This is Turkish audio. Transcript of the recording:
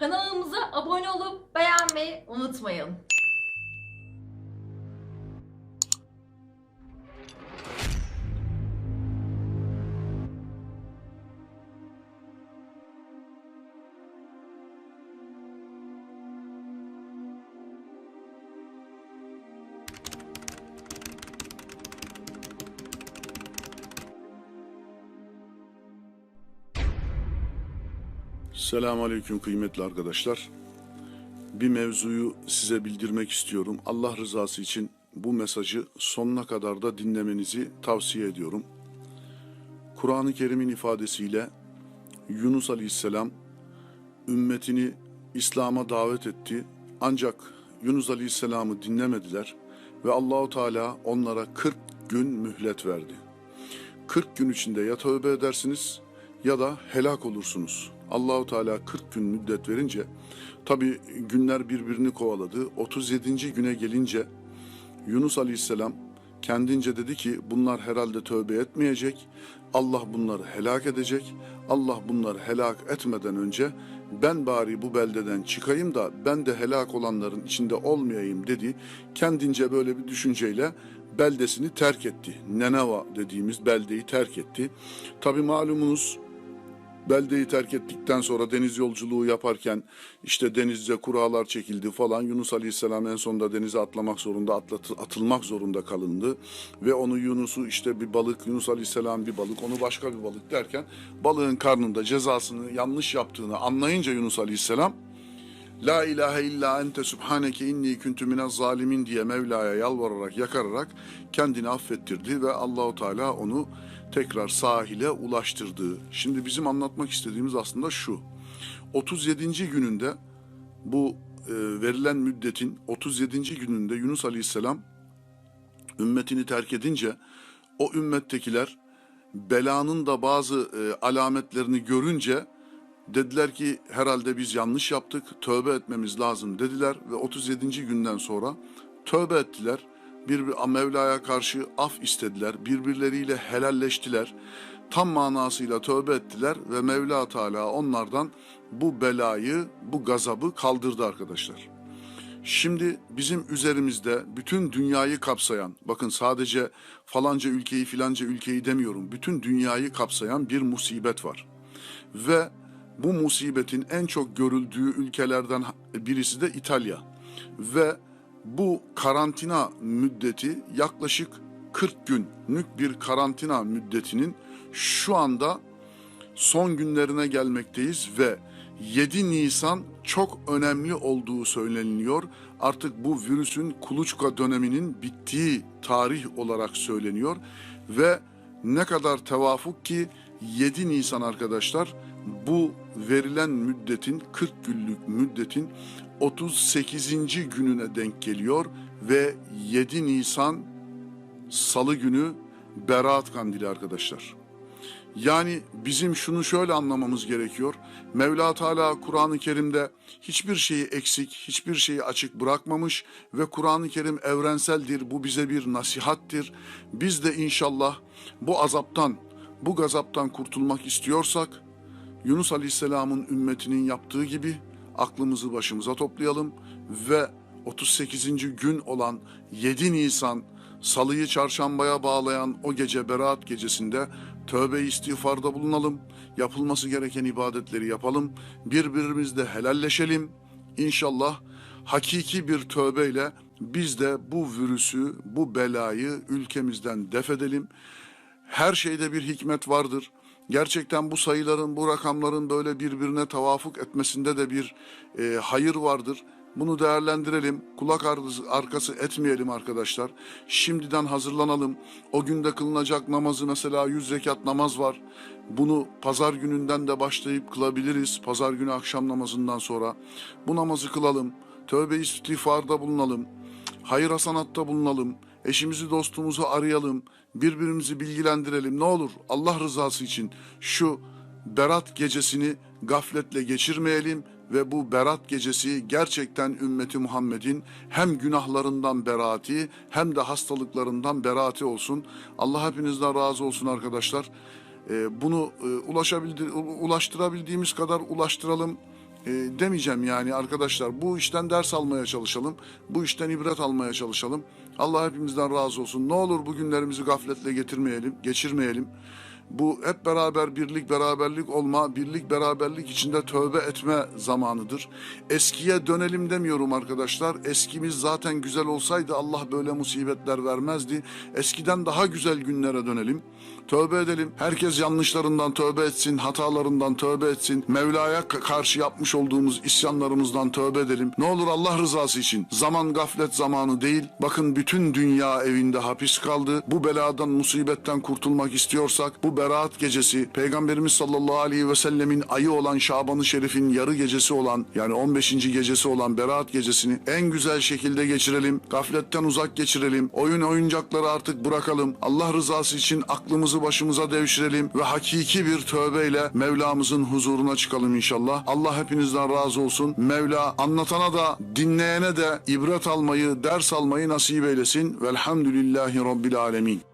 Kanalımıza abone olup beğenmeyi unutmayın. Selamun Aleyküm kıymetli arkadaşlar. Bir mevzuyu size bildirmek istiyorum. Allah rızası için bu mesajı sonuna kadar da dinlemenizi tavsiye ediyorum. Kur'an-ı Kerim'in ifadesiyle Yunus Aleyhisselam ümmetini İslam'a davet etti. Ancak Yunus Aleyhisselam'ı dinlemediler ve Allahu Teala onlara 40 gün mühlet verdi. 40 gün içinde ya tövbe edersiniz ya da helak olursunuz. Allahu Teala 40 gün müddet verince tabi günler birbirini kovaladı. 37. güne gelince Yunus Aleyhisselam kendince dedi ki bunlar herhalde tövbe etmeyecek. Allah bunları helak edecek. Allah bunları helak etmeden önce ben bari bu beldeden çıkayım da ben de helak olanların içinde olmayayım dedi. Kendince böyle bir düşünceyle beldesini terk etti. Neneva dediğimiz beldeyi terk etti. Tabi malumunuz beldeyi terk ettikten sonra deniz yolculuğu yaparken işte denizde kurallar çekildi falan. Yunus Aleyhisselam en sonunda denize atlamak zorunda, atlatı, atılmak zorunda kalındı. Ve onu Yunus'u işte bir balık, Yunus Aleyhisselam bir balık, onu başka bir balık derken balığın karnında cezasını yanlış yaptığını anlayınca Yunus Aleyhisselam La ilahe illa ente subhaneke inni kuntu minez zalimin diye Mevla'ya yalvararak yakararak kendini affettirdi ve Allahu Teala onu tekrar sahile ulaştırdı. Şimdi bizim anlatmak istediğimiz aslında şu. 37. gününde bu e, verilen müddetin 37. gününde Yunus Aleyhisselam ümmetini terk edince o ümmettekiler belanın da bazı e, alametlerini görünce dediler ki herhalde biz yanlış yaptık, tövbe etmemiz lazım dediler ve 37. günden sonra tövbe ettiler. Bir, Mevla'ya karşı af istediler, birbirleriyle helalleştiler. Tam manasıyla tövbe ettiler ve Mevla Teala onlardan bu belayı, bu gazabı kaldırdı arkadaşlar. Şimdi bizim üzerimizde bütün dünyayı kapsayan, bakın sadece falanca ülkeyi filanca ülkeyi demiyorum, bütün dünyayı kapsayan bir musibet var. Ve bu musibetin en çok görüldüğü ülkelerden birisi de İtalya. Ve bu karantina müddeti yaklaşık 40 günlük bir karantina müddetinin şu anda son günlerine gelmekteyiz ve 7 Nisan çok önemli olduğu söyleniyor. Artık bu virüsün kuluçka döneminin bittiği tarih olarak söyleniyor ve ne kadar tevafuk ki 7 Nisan arkadaşlar bu verilen müddetin 40 günlük müddetin 38. gününe denk geliyor ve 7 Nisan Salı günü Berat Kandili arkadaşlar. Yani bizim şunu şöyle anlamamız gerekiyor. Mevla Teala Kur'an-ı Kerim'de hiçbir şeyi eksik, hiçbir şeyi açık bırakmamış ve Kur'an-ı Kerim evrenseldir. Bu bize bir nasihattir. Biz de inşallah bu azaptan, bu gazaptan kurtulmak istiyorsak Yunus Aleyhisselam'ın ümmetinin yaptığı gibi aklımızı başımıza toplayalım ve 38. gün olan 7 Nisan Salıyı çarşambaya bağlayan o gece Berat gecesinde tövbe istiğfarda bulunalım. Yapılması gereken ibadetleri yapalım. Birbirimizle helalleşelim. İnşallah hakiki bir tövbeyle biz de bu virüsü, bu belayı ülkemizden def edelim. Her şeyde bir hikmet vardır. Gerçekten bu sayıların, bu rakamların böyle birbirine tavafuk etmesinde de bir e, hayır vardır. Bunu değerlendirelim. Kulak arkası, etmeyelim arkadaşlar. Şimdiden hazırlanalım. O günde kılınacak namazı mesela 100 rekat namaz var. Bunu pazar gününden de başlayıp kılabiliriz. Pazar günü akşam namazından sonra. Bu namazı kılalım. Tövbe istiğfarda bulunalım. Hayır hasanatta bulunalım. Eşimizi dostumuzu arayalım. Birbirimizi bilgilendirelim. Ne olur Allah rızası için şu Berat gecesini gafletle geçirmeyelim ve bu berat gecesi gerçekten ümmeti Muhammed'in hem günahlarından beraati hem de hastalıklarından beraati olsun. Allah hepinizden razı olsun arkadaşlar. Ee, bunu e, ulaşabildi, ulaştırabildiğimiz kadar ulaştıralım. E, demeyeceğim yani arkadaşlar. Bu işten ders almaya çalışalım. Bu işten ibret almaya çalışalım. Allah hepimizden razı olsun. Ne olur bu günlerimizi gafletle getirmeyelim, geçirmeyelim. Bu hep beraber birlik beraberlik olma, birlik beraberlik içinde tövbe etme zamanıdır. Eskiye dönelim demiyorum arkadaşlar. Eskimiz zaten güzel olsaydı Allah böyle musibetler vermezdi. Eskiden daha güzel günlere dönelim. Tövbe edelim. Herkes yanlışlarından tövbe etsin, hatalarından tövbe etsin. Mevla'ya ka- karşı yapmış olduğumuz isyanlarımızdan tövbe edelim. Ne olur Allah rızası için. Zaman gaflet zamanı değil. Bakın bütün dünya evinde hapis kaldı. Bu beladan, musibetten kurtulmak istiyorsak bu beraat gecesi Peygamberimiz sallallahu aleyhi ve sellemin ayı olan Şaban-ı Şerif'in yarı gecesi olan yani 15. gecesi olan beraat gecesini en güzel şekilde geçirelim. Gafletten uzak geçirelim. Oyun oyuncakları artık bırakalım. Allah rızası için aklımızı başımıza devşirelim ve hakiki bir tövbeyle Mevlamızın huzuruna çıkalım inşallah. Allah hepinizden razı olsun. Mevla anlatana da dinleyene de ibret almayı, ders almayı nasip eylesin. Velhamdülillahi Rabbil Alemin.